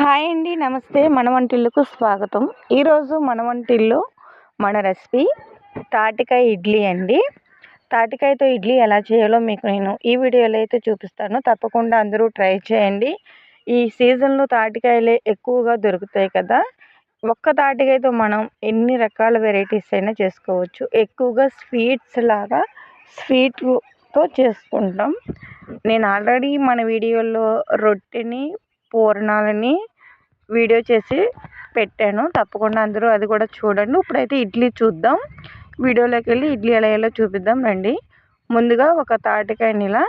Hi అండి నమస్తే. మన వంటిల్లుకు స్వాగతం. ఈరోజు మన వంటిల్లో మన రెసిపీ తాటికాయ ఇడ్లీ అండి. తాటికాయతో ఇడ్లీ ఎలా చేయాలో మీకు నేను ఈ వీడియోలో అయితే చూపిస్తాను. తప్పకుండా అందరూ ట్రై చేయండి. ఈ సీజన్లో తాటికాయలే ఎక్కువగా దొరుకుతాయి కదా. ఒక్క తాటికాయతో మనం ఎన్ని రకాల వెరైటీస్ అయినా చేసుకోవచ్చు. ఎక్కువగా స్వీట్స్ లాగా స్వీట్తో చేసుకుంటాం. నేను ఆల్రెడీ మన వీడియోలో రొట్టెని పూర్ణాలని వీడియో చేసి పెట్టాను. తప్పకుండా అందరూ అది కూడా చూడండి. ఇప్పుడైతే ఇడ్లీ చూద్దాం. వీడియోలోకి వెళ్ళి ఇడ్లీ ఎలా ఎలా చూపిద్దాం రండి. ముందుగా ఒక తాటికాయని ఇలా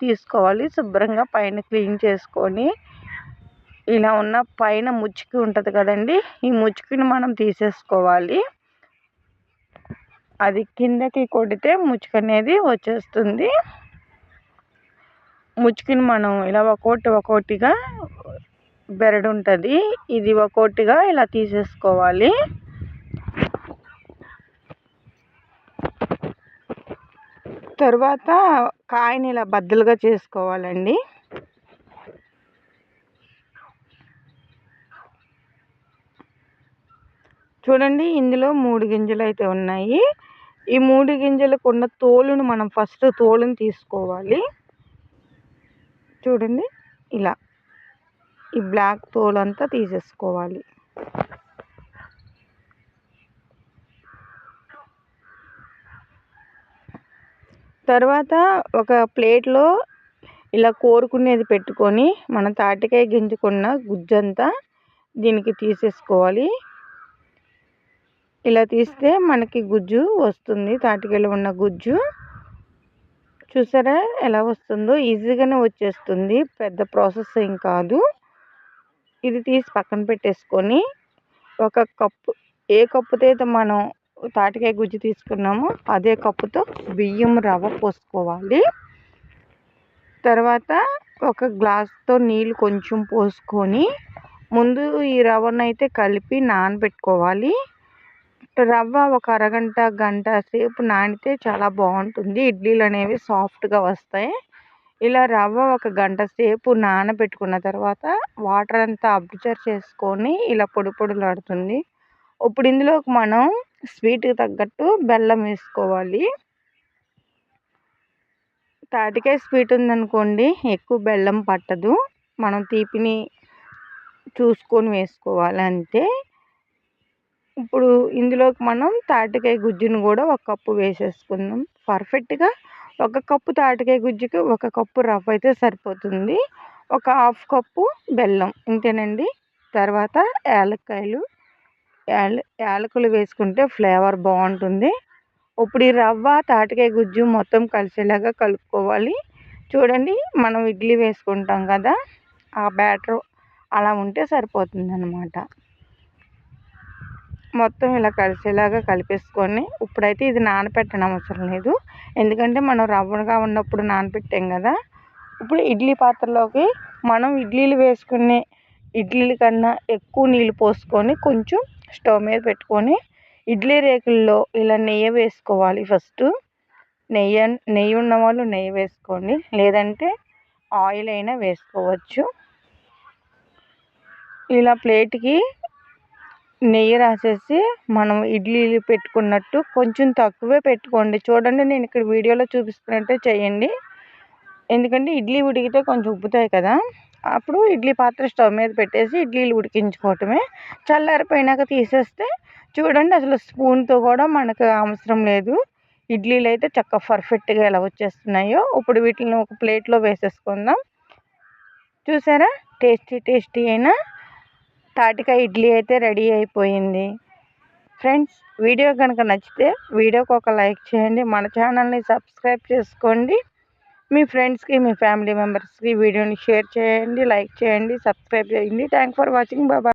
తీసుకోవాలి. శుభ్రంగా పైన క్లీన్ చేసుకొని ఇలా ఉన్న పైన ముచ్చుకి ఉంటుంది కదండి ఈ ముచ్చుకిని మనం తీసేసుకోవాలి. అది కిందకి కొడితే ముచ్చుకు అనేది వచ్చేస్తుంది. ముచ్చుకిని మనం ఇలా ఒక్కోటి ఒక్కొక్కటిగా బెరడు ఉంటుంది ఇది ఒక్కొక్కటిగా ఇలా తీసేసుకోవాలి. తర్వాత కాయని ఇలా బద్దలుగా చేసుకోవాలండి. చూడండి ఇందులో మూడు గింజలు అయితే ఉన్నాయి. ఈ మూడు గింజలకు ఉన్న తోలును మనం ఫస్ట్ తోలును తీసుకోవాలి. చూడండి ఇలా. ఈ బ్లాక్ తోలు అంతా తీసేసుకోవాలి. తర్వాత ఒక ప్లేట్లో ఇలా కోరుకునేది పెట్టుకొని మన తాటికాయ గింజుకున్న గుజ్జంతా దీనికి తీసేసుకోవాలి. ఇలా తీస్తే మనకి గుజ్జు వస్తుంది తాటికాయలో ఉన్న గుజ్జు. చూసారా ఎలా వస్తుందో? ఈజీగానే వచ్చేస్తుంది. పెద్ద ప్రాసెస్ ఏం కాదు. ఇది తీసి పక్కన పెట్టేసుకొని ఒక కప్పు ఏ కప్పుతో అయితే మనం తాటికాయ గుజ్జు తీసుకున్నామో అదే కప్పుతో బియ్యం రవ్వ పోసుకోవాలి. తర్వాత ఒక గ్లాస్తో నీళ్ళు కొంచెం పోసుకొని ముందు ఈ రవ్వను అయితే కలిపి నానబెట్టుకోవాలి. రవ్వ ఒక అరగంట గంట సేపు నానితే చాలా బాగుంటుంది. ఇడ్లీలు అనేవి సాఫ్ట్గా వస్తాయి. ఇలా రవ్వ ఒక గంట సేపు నానబెట్టుకున్న తర్వాత వాటర్ అంతా అబ్జర్వ్ చేసుకొని ఇలా పొడి పొడిలాడుతుంది. ఇప్పుడు ఇందులోకి మనం స్వీట్కి తగ్గట్టు బెల్లం వేసుకోవాలి. తాటికాయ స్వీట్ ఉందనుకోండి ఎక్కువ బెల్లం పట్టదు. మనం తీపిని చూసుకొని వేసుకోవాలి అంతే. ఇప్పుడు ఇందులోకి మనం తాటికాయ గుజ్జును కూడా ఒక కప్పు వేసేసుకుందాం. పర్ఫెక్ట్గా ఒక కప్పు తాటికాయ గుజ్జుకి ఒక కప్పు రవ్వ అయితే సరిపోతుంది. ఒక హాఫ్ కప్పు బెల్లం ఇంతేనండి. తర్వాత యాలక్కాయలు యాల యాలకులు వేసుకుంటే ఫ్లేవర్ బాగుంటుంది. ఇప్పుడు ఈ రవ్వ తాటికాయ గుజ్జు మొత్తం కలిసేలాగా కలుపుకోవాలి. చూడండి మనం ఇడ్లీ వేసుకుంటాం కదా ఆ బ్యాటర్ అలా ఉంటే సరిపోతుంది అన్నమాట మొత్తం ఇలా కలిసేలాగా కలిపేసుకొని ఇప్పుడైతే ఇది నానపెట్టడం అవసరం లేదు. ఎందుకంటే మనం రవ్వగా ఉన్నప్పుడు నానపెట్టాం కదా. ఇప్పుడు ఇడ్లీ పాత్రలోకి మనం ఇడ్లీలు వేసుకునే ఇడ్లీల కన్నా ఎక్కువ నీళ్ళు పోసుకొని కొంచెం స్టవ్ మీద పెట్టుకొని ఇడ్లీ రేకుల్లో ఇలా నెయ్యి వేసుకోవాలి ఫస్ట్. నెయ్యి నెయ్యి ఉన్న వాళ్ళు నెయ్యి వేసుకోండి. లేదంటే ఆయిల్ అయినా వేసుకోవచ్చు. ఇలా ప్లేట్కి నెయ్యి రాసేసి మనం ఇడ్లీలు పెట్టుకున్నట్టు కొంచెం తక్కువే పెట్టుకోండి. చూడండి నేను ఇక్కడ వీడియోలో చూపిస్తున్నట్టే చేయండి. ఎందుకంటే ఇడ్లీ ఉడికితే కొంచెం ఉబ్బుతాయి కదా. అప్పుడు ఇడ్లీ పాత్ర స్టవ్ మీద పెట్టేసి ఇడ్లీలు ఉడికించుకోవటమే. చల్లారిపోయినాక తీసేస్తే చూడండి అసలు స్పూన్తో కూడా మనకు అవసరం లేదు. ఇడ్లీలు అయితే చక్కగా పర్ఫెక్ట్గా ఎలా వచ్చేస్తున్నాయో ఇప్పుడు వీటిని ఒక ప్లేట్లో వేసేసుకుందాం. చూసారా? టేస్టీ టేస్టీ అయినా తాటికాయ ఇడ్లీ అయితే రెడీ అయిపోయింది. ఫ్రెండ్స్ వీడియో కనుక నచ్చితే వీడియోకి ఒక లైక్ చేయండి. మన ఛానల్ని సబ్స్క్రైబ్ చేసుకోండి. మీ ఫ్రెండ్స్కి మీ ఫ్యామిలీ మెంబర్స్కి వీడియోని షేర్ చేయండి లైక్ చేయండి సబ్స్క్రైబ్ చేయండి. Thank for watching. బాబా